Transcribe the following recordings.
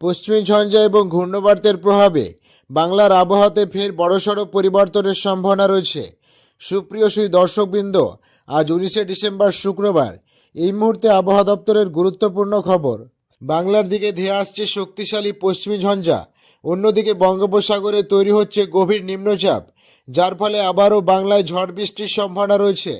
পশ্চিমী ঝঞ্ঝা এবং ঘূর্ণবার্তের প্রভাবে বাংলার আবহাওয়াতে ফের বড়সড় পরিবর্তনের সম্ভাবনা রয়েছে। সুপ্রিয় সুই দর্শকবৃন্দ, আজ উনিশে ডিসেম্বর শুক্রবার এই মুহূর্তে আবহাওয়া দপ্তরের গুরুত্বপূর্ণ খবর। বাংলার দিকে ধেয়ে আসছে শক্তিশালী পশ্চিমী ঝঞ্ঝা। অন্যদিকে বঙ্গোপসাগরে তৈরি হচ্ছে গভীর নিম্নচাপ, যার ফলে আবারও বাংলায় ঝড় বৃষ্টির সম্ভাবনা রয়েছে।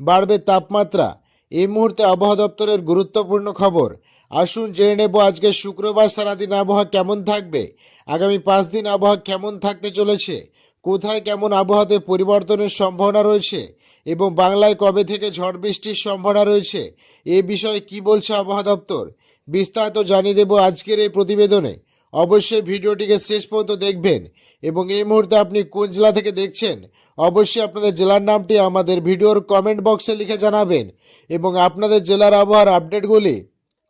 বাড়বে তাপমাত্রা। এই মুহূর্তে আবহাওয়া দপ্তরের গুরুত্বপূর্ণ খবর আসুন জেনে নেব আজকে শুক্রবার সারাদিন আবহাওয়া কেমন থাকবে। আগামী পাঁচ দিন আবহাওয়া কেমন থাকতে চলেছে? কোথায় কেমন আবহাওয়াতে পরিবর্তনের সম্ভাবনা রয়েছে? এবং বাংলায় কবে থেকে ঝড় বৃষ্টির সম্ভাবনা রয়েছে? এ বিষয়ে কি বলছে আবহাওয়া দপ্তর? বিস্তারিত জানিয়ে দেব আজকের এই প্রতিবেদনে। অবশ্যই ভিডিওটিকে শেষ পর্যন্ত দেখবেন এবং এই মুহূর্তে আপনি কোন জেলা থেকে দেখছেন, অবশ্যই আপনাদের জেলার নামটি আমাদের ভিডিওর কমেন্ট বক্সে লিখে জানাবেন এবং আপনাদের জেলার আবহাওয়ার আপডেটগুলি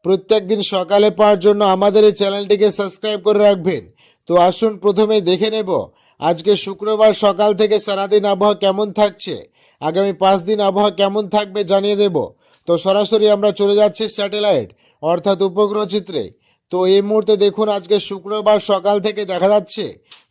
প্রত্যেক দিন সকালে পাওয়ার জন্য আমাদের এই চ্যানেলটিকে সাবস্ক্রাইব করে রাখবেন। তো আসুন প্রথমে দেখে নেব, আজকে শুক্রবার সকাল থেকে সারাদিন আবহাওয়া কেমন থাকছে? আগামী পাঁচ দিন আবহাওয়া কেমন থাকবে জানিয়ে দেব। তো সরাসরি আমরা চলে যাচ্ছি স্যাটেলাইট, অর্থাৎ উপগ্রহ চিত্রে। তো এই মুহূর্তে দেখুন আজকে শুক্রবার সকাল থেকে দেখা যাচ্ছে,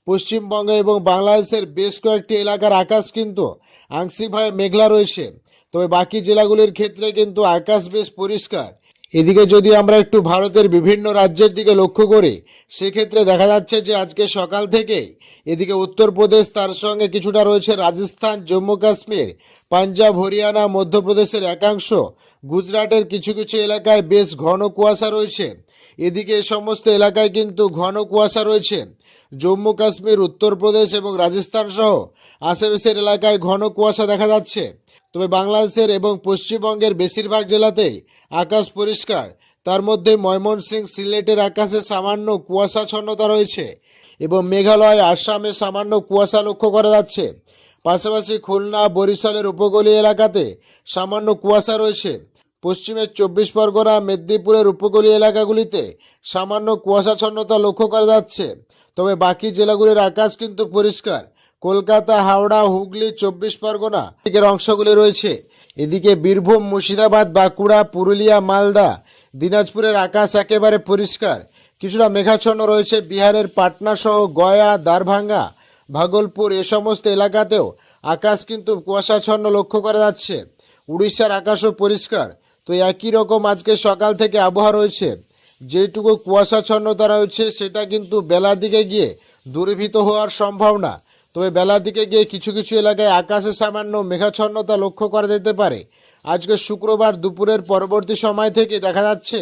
পশ্চিমবঙ্গ এবং বাংলাদেশের বেশ কয়েকটি এলাকার আকাশ কিন্তু আংশিকভাবে মেঘলা রয়েছে। তবে বাকি জেলাগুলির ক্ষেত্রে কিন্তু আকাশ বেশ পরিষ্কার। এদিকে যদি আমরা একটু ভারতের বিভিন্ন রাজ্যের দিকে লক্ষ্য করি, সেক্ষেত্রে দেখা যাচ্ছে যে আজকে সকাল থেকেই এদিকে উত্তরপ্রদেশ, তার সঙ্গে কিছুটা রয়েছে রাজস্থান, জম্মু কাশ্মীর, পাঞ্জাব, হরিয়ানা, মধ্যপ্রদেশের একাংশ, গুজরাটের কিছু কিছু এলাকায় বেশ ঘন কুয়াশা রয়েছে। এদিকে এ সমস্ত এলাকায় কিন্তু ঘন কুয়াশা রয়েছে। জম্মু, কাশ্মীর, উত্তরপ্রদেশ এবং রাজস্থান সহ আশেপাশের এলাকায় ঘন কুয়াশা দেখা যাচ্ছে। তবে বাংলাদেশের এবং পশ্চিমবঙ্গের বেশিরভাগ জেলাতেই আকাশ পরিষ্কার। তার মধ্যে ময়মনসিংহ সিলেটের আকাশে সামান্য কুয়াশাচ্ছন্নতা রয়েছে এবং মেঘালয়, আসামে সামান্য কুয়াশা লক্ষ্য করা যাচ্ছে। পাশাপাশি খুলনা, বরিশালের উপকূলীয় এলাকাতে সামান্য কুয়াশা রয়েছে। পশ্চিমের চব্বিশ পরগনা, মেদিনীপুরের উপকূলীয় এলাকাগুলিতে সামান্য কুয়াশাচ্ছন্নতা লক্ষ্য করা যাচ্ছে। তবে বাকি জেলাগুলির আকাশ কিন্তু পরিষ্কার। কলকাতা, হাওড়া, হুগলি, চব্বিশ পরগনা দিকের অংশগুলি রয়েছে। এদিকে বীরভূম, মুর্শিদাবাদ, বাঁকুড়া, পুরুলিয়া, মালদা, দিনাজপুরের আকাশ একেবারে পরিষ্কার। কিছুটা মেঘাচ্ছন্ন রয়েছে বিহারের পাটনা সহ গয়া, দারভাঙ্গা, ভাগলপুর এ সমস্ত এলাকাতেও আকাশ কিন্তু কুয়াশাচ্ছন্ন লক্ষ্য করা যাচ্ছে। উড়িষ্যার আকাশও পরিষ্কার। তো একই রকম আজকে সকাল থেকে আবহাওয়া রয়েছে। যেটুকু কুয়াশাচ্ছন্নতা রয়েছে সেটা কিন্তু বেলার দিকে গিয়ে দূরীভূত হওয়ার সম্ভাবনা। তবে বেলার দিকে গিয়ে কিছু কিছু এলাকায় আকাশে সামান্য মেঘাচ্ছন্নতা লক্ষ্য করা যেতে পারে। আজকে শুক্রবার দুপুরের পরবর্তী সময় থেকে দেখা যাচ্ছে,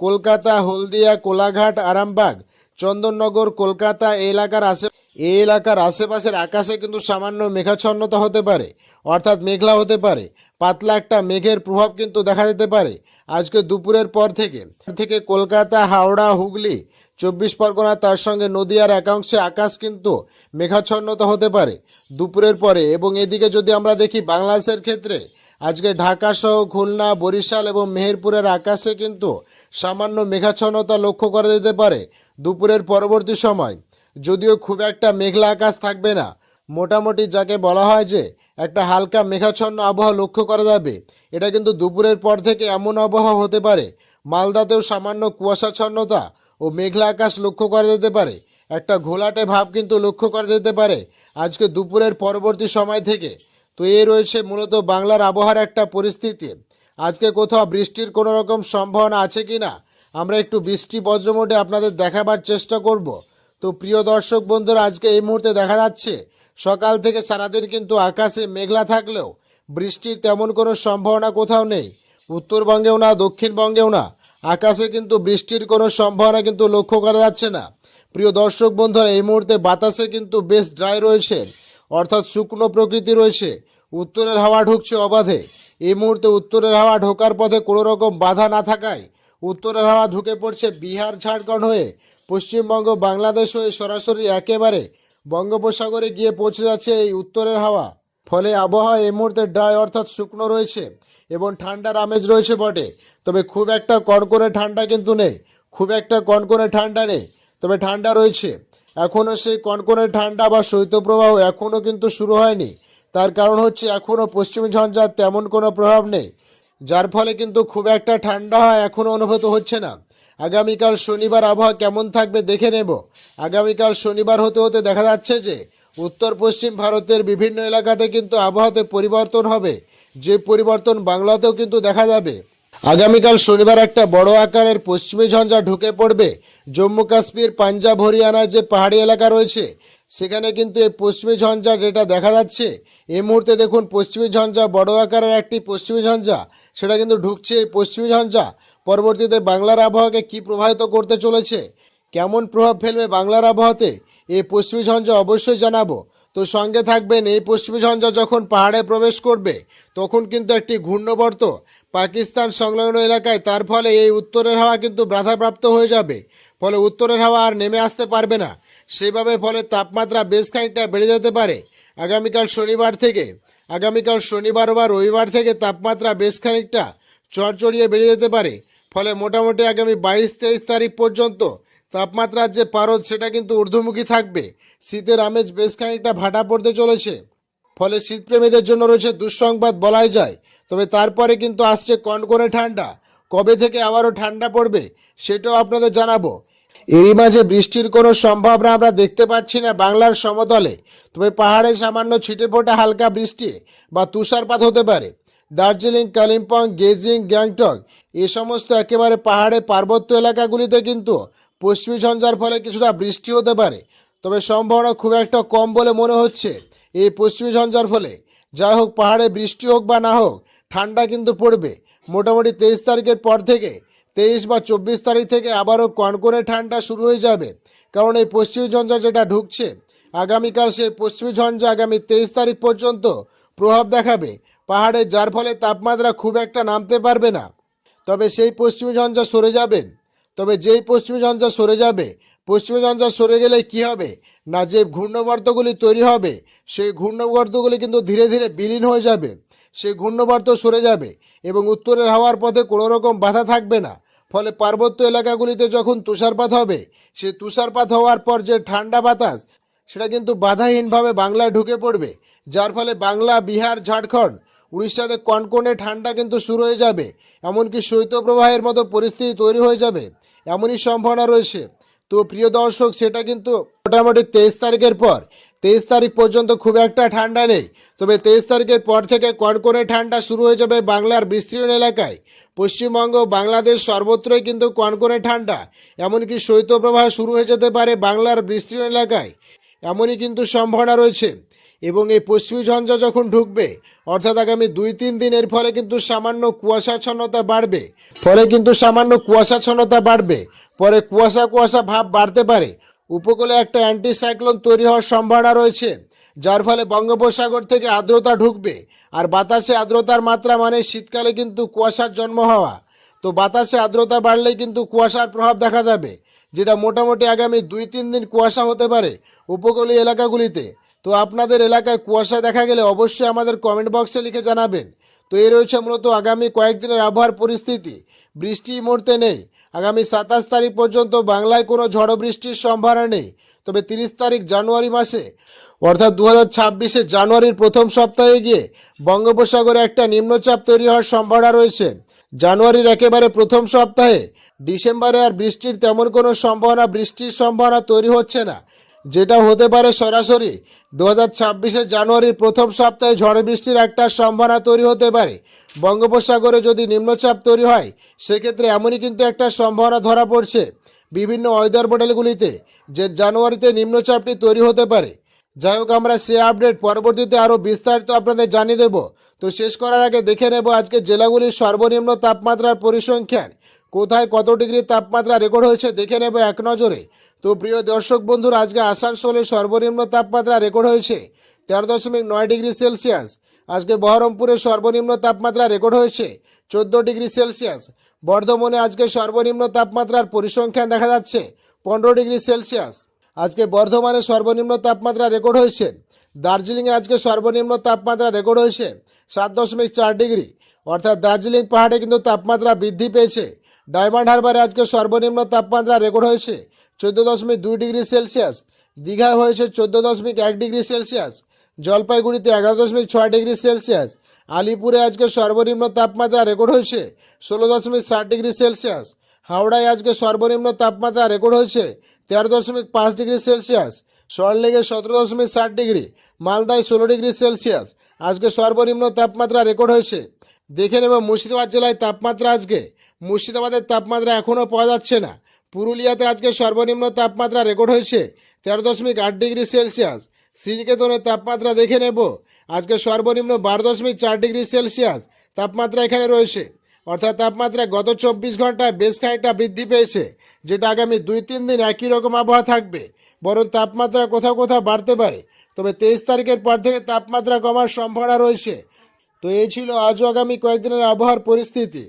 কলকাতা, হলদিয়া, কোলাঘাট, আরামবাগ, চন্দননগর, কলকাতা এলাকার আশে এই এলাকার আশেপাশের আকাশে কিন্তু সামান্য মেঘাচ্ছন্নতা হতে পারে, অর্থাৎ মেঘলা হতে পারে। পাতলা একটা মেঘের প্রভাব কিন্তু দেখা যেতে পারে। আজকে দুপুরের পর থেকে থেকে কলকাতা, হাওড়া, হুগলি, চব্বিশ পরগনা, তার সঙ্গে নদীয়ার একাংশে আকাশ কিন্তু মেঘাচ্ছন্নতা হতে পারে দুপুরের পরে। এবং এদিকে যদি আমরা দেখি বাংলাদেশের ক্ষেত্রে, আজকে ঢাকা সহ খুলনা, বরিশাল এবং মেহেরপুরের আকাশে কিন্তু সামান্য মেঘাচ্ছন্নতা লক্ষ্য করা যেতে পারে দুপুরের পরবর্তী সময়। যদিও খুব একটা মেঘলা আকাশ থাকবে না মোটামুটি যাকে বলা হয় যে একটা হালকা মেঘাচ্ছন্ন আবহাওয়া লক্ষ্য করা যাবে। এটা কিন্তু দুপুরের পর থেকে এমন আবহাওয়া হতে পারে। মালদাতেও সামান্য কুয়াশাচ্ছন্নতা ও মেঘলা আকাশ লক্ষ্য করা যেতে পারে। একটা ঘোলাটে ভাব কিন্তু লক্ষ্য করা যেতে পারে। আজকে দুপুরের পরবর্তী সময় থেকে তো এই রয়েছে মূলত বাংলার আবহাওয়ার একটা পরিস্থিতি। আজকে কোথাও বৃষ্টির কোনো রকম সম্ভাবনা আছে কি না আমরা একটু বৃষ্টি বজ্রমোটে আপনাদের দেখাবার চেষ্টা করব। তো প্রিয় দর্শক বন্ধুরা, আজকে এই মুহূর্তে দেখা যাচ্ছে সকাল থেকে সারাদিন কিন্তু আকাশে মেঘলা থাকলেও বৃষ্টির তেমন কোনো সম্ভাবনা কোথাও নেই। উত্তরবঙ্গেও না, দক্ষিণবঙ্গেও না। আকাশে কিন্তু বৃষ্টির কোনো সম্ভাবনা কিন্তু লক্ষ্য করা যাচ্ছে না। প্রিয় দর্শক বন্ধুরা, এই মুহূর্তে বাতাসে কিন্তু বেশ ড্রাই রয়েছে। অর্থাৎ শুকনো প্রকৃতি রয়েছে। উত্তরের হাওয়া ঢুকছে অবাধে। এই মুহূর্তে উত্তরের হাওয়া ঢোকার পথে কোনো রকম বাধা না থাকায় উত্তরের হাওয়া ঢুকে পড়ছে বিহার, ঝাড়খণ্ড হয়ে। পশ্চিমবঙ্গ, বাংলাদেশ হয়ে সরাসরি একেবারে বঙ্গোপসাগরে গিয়ে পৌঁছে যাচ্ছে এই উত্তরের হাওয়া। ফলে আবহাওয়া এই মুহূর্তে ড্রাই অর্থাৎ শুকনো রয়েছে এবং ঠান্ডার আমেজ রয়েছে বটে। তবে খুব একটা কনকনে ঠান্ডা কিন্তু নেই, খুব একটা কনকনে ঠান্ডা নেই, তবে ঠান্ডা রয়েছে। এখনও সেই কনকনে ঠান্ডা বা শৈত্যপ্রবাহ এখনও কিন্তু শুরু হয়নি। তার কারণ হচ্ছে এখনও পশ্চিমী ঝঞ্ঝার তেমন কোনো প্রভাব নেই, যার ফলে কিন্তু খুব একটা ঠান্ডা হয় এখনও অনুভূত হচ্ছে না। আগামীকাল শনিবার আবহাওয়া কেমন থাকবে দেখে নেব। আগামীকাল শনিবার হতে হতে দেখা যাচ্ছে যে উত্তর পশ্চিম ভারতের বিভিন্ন এলাকাতে কিন্তু আবহাওয়াতে পরিবর্তন হবে। যে পরিবর্তন বাংলাতেও কিন্তু দেখা যাবে। আগামীকাল শনিবার একটা বড় আকারের পশ্চিমী ঝঞ্ঝা ঢুকে পড়বে। জম্মু কাশ্মীর, পাঞ্জাব, হরিয়ানার যে পাহাড়ি এলাকা রয়েছে, সেখানে কিন্তু এই পশ্চিমী ঝঞ্ঝা যেটা দেখা যাচ্ছে। এই মুহূর্তে দেখুন, পশ্চিমী ঝঞ্ঝা বড় আকারের একটি পশ্চিমী ঝঞ্ঝা, সেটা কিন্তু ঢুকছে এই পশ্চিমী ঝঞ্ঝা। পরবর্তীতে বাংলার আবহাওয়াকে কি প্রভাবিত করতে চলেছে? কেমন প্রভাব ফেলবে বাংলার আবহাওয়াতে? এই পশ্চিমী ঝঞ্ঝা অবশ্যই জানাব। তো সঙ্গে থাকবেন, এই পশ্চিমী ঝঞ্ঝা যখন পাহাড়ে প্রবেশ করবে, তখন কিন্তু একটি ঘূর্ণবর্ত পাকিস্তান সংলগ্ন এলাকায়, তার ফলে এই উত্তরের হাওয়া কিন্তু বাধাপ্রাপ্ত হয়ে যাবে। ফলে উত্তরের হাওয়া আর নেমে আসতে পারবে না। সেভাবে ফলে তাপমাত্রা বেশ খানিকটা বেড়ে যেতে পারে। আগামীকাল শনিবার থেকে, আগামীকাল শনিবার বা রবিবার থেকে তাপমাত্রা বেশ খানিকটা চড়চড়িয়ে বেড়ে যেতে পারে। ফলে মোটামুটি আগামী বাইশ তেইশ তারিখ পর্যন্ত তাপমাত্রার যে পারদ, সেটা কিন্তু ঊর্ধ্বমুখী থাকবে। শীতের আমেজ বেশ খানিকটা ভাটা পড়তে চলেছে। ফলে শীতপ্রেমীদের জন্য রয়েছে দুঃসংবাদ বলাই যায়। তবে তারপরে কিন্তু আসছে কনকনে ঠান্ডা। কবে থেকে আবারও ঠান্ডা পড়বে, সেটাও আপনাদের জানাব। এরই মাঝে বৃষ্টির কোনো সম্ভাবনা আমরা দেখতে পাচ্ছি না বাংলার সমতলে। তবে পাহাড়ে সামান্য ছিটে ফোটা হালকা বৃষ্টি বা তুষারপাত হতে পারে। দার্জিলিং, কালিম্পং গেজিং গ্যাংটক, এ সমস্ত একেবারে পাহাড়ে পার্বত্য এলাকাগুলিতে কিন্তু পশ্চিমী ঝঞ্ঝার ফলে কিছুটা বৃষ্টি হতে পারে। তবে সম্ভাবনা খুব একটা কম বলে মনে হচ্ছে এই পশ্চিমী ঝঞ্ঝার ফলে। যাই হোক, পাহাড়ে বৃষ্টি হোক বা না হোক, ঠান্ডা কিন্তু পড়বে। মোটামুটি তেইশ তারিখের পর থেকে, তেইশ বা চব্বিশ তারিখ থেকে আবারও কনকনে ঠান্ডা শুরু হয়ে যাবে। কারণ এই পশ্চিমী ঝঞ্ঝা যেটা ঢুকছে, আগামীকাল সেই পশ্চিমী ঝঞ্ঝা আগামী তেইশ তারিখ পর্যন্ত প্রভাব দেখাবে। পাহাড়ে, যার ফলে তাপমাত্রা খুব একটা নামতে পারবে না। তবে সেই পশ্চিমী ঝঞ্ঝা সরে যাবেন। তবে যেই পশ্চিমী ঝঞ্ঝা সরে যাবে, পশ্চিমী ঝঞ্ঝা সরে গেলে কি হবে? না যে ঘূর্ণবর্তগুলি তৈরি হবে, সেই ঘূর্ণবর্তগুলি কিন্তু ধীরে ধীরে বিলীন হয়ে যাবে। সেই ঘূর্ণবর্ত সরে যাবে এবং উত্তরের হাওয়ার পথে কোনো রকম বাধা থাকবে না। ফলে পার্বত্য এলাকাগুলিতে যখন তুষারপাত হবে, সেই তুষারপাত হওয়ার পর যে ঠান্ডা বাতাস, সেটা কিন্তু বাধাহীনভাবে বাংলায় ঢুকে পড়বে। যার ফলে বাংলা, বিহার, ঝাড়খণ্ড উড়িষ্যাতে কনকনে ঠান্ডা কিন্তু শুরু হয়ে যাবে, এমনকি শৈত্যপ্রবাহের মতো পরিস্থিতি তৈরি হয়ে যাবে, এমনই সম্ভাবনা রয়েছে। তো প্রিয় দর্শক, সেটা কিন্তু মোটামুটি তেইশ তারিখের পর, তেইশ তারিখ পর্যন্ত খুব একটা ঠান্ডা নেই, তবে তেইশ তারিখের পর থেকে কনকনে ঠান্ডা শুরু হয়ে যাবে বাংলার বিস্তীর্ণ এলাকায়। পশ্চিমবঙ্গ, বাংলাদেশ সর্বত্রই কিন্তু কনকনে ঠান্ডা, এমনকি শৈত্যপ্রবাহ শুরু হয়ে যেতে পারে বাংলার বিস্তীর্ণ এলাকায়, এমনই কিন্তু সম্ভাবনা রয়েছে। এবং এই পশ্চিমী ঝঞ্ঝা যখন ঢুকবে, অর্থাৎ আগামী দুই তিন দিনের ফলে কিন্তু সামান্য কুয়াশাচ্ছন্নতা বাড়বে। ফলে কিন্তু সামান্য কুয়াশাচ্ছন্নতা বাড়বে। পরে কুয়াশা কুয়াশা ভাব বাড়তে পারে। উপকূলে একটা অ্যান্টিসাইক্লোন তৈরি হওয়ার সম্ভাবনা রয়েছে, যার ফলে বঙ্গোপসাগর থেকে আর্দ্রতা ঢুকবে। আর বাতাসে আর্দ্রতার মাত্রা মানে শীতকালে কিন্তু কুয়াশার জন্ম হওয়া। তো বাতাসে আর্দ্রতা বাড়লেই কিন্তু কুয়াশার প্রভাব দেখা যাবে, যেটা মোটামুটি আগামী দুই তিন দিন কুয়াশা হতে পারে উপকূলীয় এলাকাগুলিতে। তো আপনাদের এলাকায় কুয়াশা দেখা গেলে অবশ্যই আমাদের কমেন্ট বক্সে লিখে জানাবেন। তো এই রয়েছে মূলত আগামী কয়েকদিনের আবহাওয়ার পরিস্থিতি। বৃষ্টি মুহূর্তে নেই। আগামী সাতাশ তারিখ পর্যন্ত বাংলায় কোনো ঝড় বৃষ্টির সম্ভাবনা নেই। তবে তিরিশ তারিখ জানুয়ারি মাসে, অর্থাৎ দু হাজার জানুয়ারির প্রথম সপ্তাহে গিয়ে বঙ্গোপসাগরে একটা নিম্নচাপ তৈরি হওয়ার সম্ভাবনা রয়েছে। জানুয়ারির একেবারে প্রথম সপ্তাহে ডিসেম্বরে আর বৃষ্টির তেমন কোনো সম্ভাবনা, বৃষ্টির সম্ভাবনা তৈরি হচ্ছে না। যেটা হতে পারে সরাসরি। দু হাজার জানুয়ারির প্রথম সপ্তাহে ঝড় বৃষ্টির একটা সম্ভাবনা তৈরি হতে পারে। বঙ্গোপসাগরে যদি নিম্নচাপ তৈরি হয়, সেক্ষেত্রে এমনই কিন্তু একটা সম্ভাবনা ধরা পড়ছে বিভিন্ন ওয়েদার মডেলগুলিতে, যে জানুয়ারিতে নিম্নচাপটি তৈরি হতে পারে। যাই হোক, আমরা সে আপডেট পরবর্তীতে আরও বিস্তারিত আপনাদের জানিয়ে দেব। তো শেষ করার আগে দেখে নেব আজকে জেলাগুলির সর্বনিম্ন তাপমাত্রার পরিসংখ্যান। কোথায় কত ডিগ্রি তাপমাত্রা রেকর্ড হয়েছে, দেখে নেব এক নজরে। তো প্রিয় দর্শক বন্ধুরা, আজকে আসানসোলের সর্বনিম্ন তাপমাত্রা রেকর্ড হয়েছে তেরো দশমিক নয় ডিগ্রি সেলসিয়াস। আজকে বহরমপুরের সর্বনিম্ন তাপমাত্রা রেকর্ড হয়েছে চোদ্দ ডিগ্রি সেলসিয়াস। বর্ধমানে আজকে সর্বনিম্ন তাপমাত্রার পরিসংখ্যান দেখা যাচ্ছে পনেরো ডিগ্রি সেলসিয়াস। আজকে বর্ধমানে সর্বনিম্ন তাপমাত্রা রেকর্ড হয়েছে, দার্জিলিংয়ে আজকে সর্বনিম্ন তাপমাত্রা রেকর্ড হয়েছে সাত দশমিক চার ডিগ্রি। অর্থাৎ দার্জিলিং পাহাড়ে কিন্তু তাপমাত্রা বৃদ্ধি পেয়েছে। ডায়মন্ড হারবারে আজকে সর্বনিম্ন তাপমাত্রা রেকর্ড হয়েছে চোদ্দ দশমিক দুই ডিগ্রি সেলসিয়াস। দীঘায় হয়েছে চোদ্দ দশমিক এক ডিগ্রি সেলসিয়াস। জলপাইগুড়িতে এগারো দশমিক ছয় ডিগ্রি সেলসিয়াস। আলিপুরে আজকে সর্বনিম্ন তাপমাত্রা রেকর্ড হয়েছে ষোলো দশমিক ষাট ডিগ্রি সেলসিয়াস। হাওড়ায় আজকে সর্বনিম্ন তাপমাত্রা রেকর্ড হয়েছে তেরো দশমিক পাঁচ ডিগ্রি সেলসিয়াস। সল্টলেকে সতেরো দশমিক ষাট ডিগ্রি, মালদায় ষোলো ডিগ্রি সেলসিয়াস। আজকে সর্বনিম্ন তাপমাত্রা রেকর্ড হয়েছে। দেখে নেব মুর্শিদাবাদ জেলায় তাপমাত্রা আজকে মুর্শিদাবাদের তাপমাত্রা এখনও পাওয়া যাচ্ছে না। পুরুলিয়াতে আজকে সর্বনিম্ন তাপমাত্রা রেকর্ড হয়েছে তেরো দশমিক আট ডিগ্রি সেলসিয়াস। শ্রীনিকেতনের তাপমাত্রা দেখে নেব। আজকে সর্বনিম্ন বারো দশমিক চার ডিগ্রি সেলসিয়াস তাপমাত্রা এখানে রয়েছে। অর্থাৎ তাপমাত্রা গত চব্বিশ ঘন্টায় বেশ খানিকটা বৃদ্ধি পেয়েছে, যেটা আগামী দুই তিন দিন একই রকম আবহাওয়া থাকবে। বরং তাপমাত্রা কোথাও কোথাও বাড়তে পারে। তবে তেইশ তারিখের পর থেকে তাপমাত্রা কমার সম্ভাবনা রয়েছে। তো এই ছিল আজও আগামী কয়েকদিনের আবহাওয়ার পরিস্থিতি।